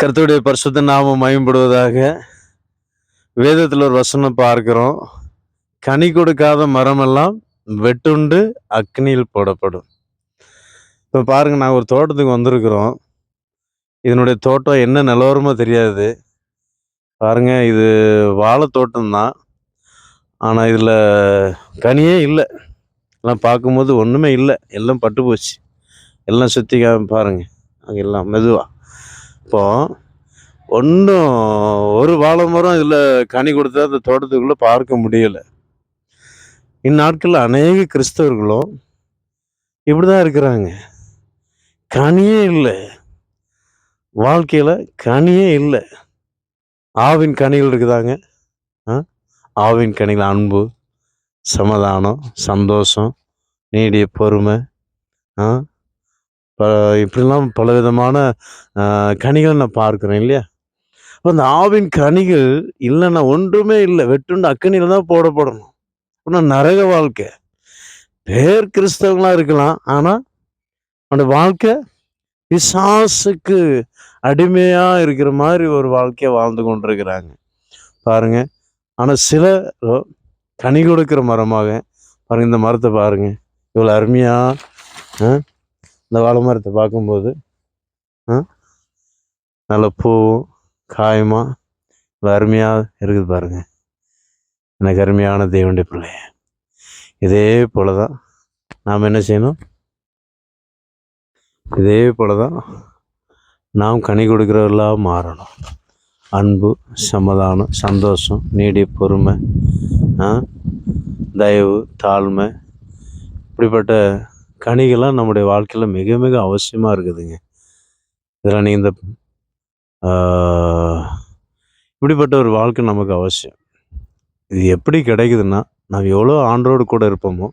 கருத்துடைய பரிசுத்த நாமம் மயம்படுவதாக வேதத்தில் ஒரு வசனம் பார்க்கிறோம். கனி கொடுக்காத மரமெல்லாம் வெட்டுண்டு அக்னியில் போடப்படும். இப்போ பாருங்கள் நான் ஒரு தோட்டத்துக்கு வந்திருக்கிறோம். இதனுடைய தோட்டம் என்ன நிலவரமோ தெரியாது. பாருங்க இது வாழை தோட்டம்தான். ஆனால் இதில் கனியே இல்லை. எல்லாம் பார்க்கும்போது ஒன்றுமே இல்லை. எல்லாம் பட்டு போச்சு எல்லாம் சுற்றி பாருங்கள் அங்கே எல்லாம் மெதுவாக இப்போ ஒன்றும் ஒரு வாழை மரம் இதில் கனி கொடுத்தா அந்த தோட்டத்துக்குள்ளே பார்க்க முடியலை. இந்நாட்களில் அநேக கிறிஸ்தவர்களும் இப்படி தான் இருக்கிறாங்க. கனியே இல்லை. வாழ்க்கையில் கனியே இல்லை. ஆவின் கனிகள் இருக்குதாங்க? ஆ? ஆவின் கனிகள் அன்பு சமாதானம் சந்தோஷம் நீடிய பொறுமை ஆ? இப்படிலாம் பலவிதமான கனிகள் நான் பார்க்குறேன் இல்லையா? அப்போ அந்த ஆவின் கனிகள் இல்லைன்னா ஒன்றுமே இல்லை. வெட்டுண்டு அக்கனியில் தான் போடப்படணும். ஒன்றும் நரக வாழ்க்கை. பேர் கிறிஸ்தவங்களாக இருக்கலாம். ஆனால் அந்த வாழ்க்கை பிசாசுக்கு அடிமையாக இருக்கிற மாதிரி ஒரு வாழ்க்கையை வாழ்ந்து கொண்டிருக்கிறாங்க. பாருங்க. ஆனால் சில கனி கொடுக்குற மரமாக பாருங்கள் இந்த மரத்தை பாருங்கள் இவ்வளோ அருமையாக ஆ, இந்த வாழை மரத்தை பார்க்கும்போது ஆ, நல்ல பூவும் காயமாக அருமையாக அருமையா இருக்குது பாருங்க. எனக்கு அருமையான தேவனுடைய பிள்ளைய. இதே போல தான் நாம் என்ன செய்யணும்? இதே போல தான் நாம் கனி கொடுக்குறவர்களாக மாறணும். அன்பு சமாதானம் சந்தோஷம் நீடி பொறுமை தயவு தாழ்மை இப்படிப்பட்ட கனிகள்லாம் நம்முடைய வாழ்க்கையில் மிக மிக அவசியமாக இருக்குதுங்க. இதில் நீங்கள் இந்த இப்படிப்பட்ட ஒரு வாழ்க்கை நமக்கு அவசியம். இது எப்படி கிடைக்குதுன்னா நாம் எவ்வளோ ஆண்டோடு கூட இருப்போமோ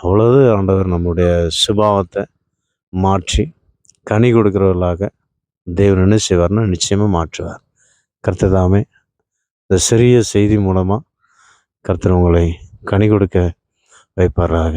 அவ்வளவு ஆண்டவர் நம்முடைய சுபாவத்தை மாற்றி கனி கொடுக்குறவர்களாக தேவன் என்ன செய்வார்னா நிச்சயமாக மாற்றுவார். கர்த்தர் தாமே இந்த சிறிய செய்தி மூலமாக கர்த்தர் உங்களை கனி கொடுக்க வைப்பாராக.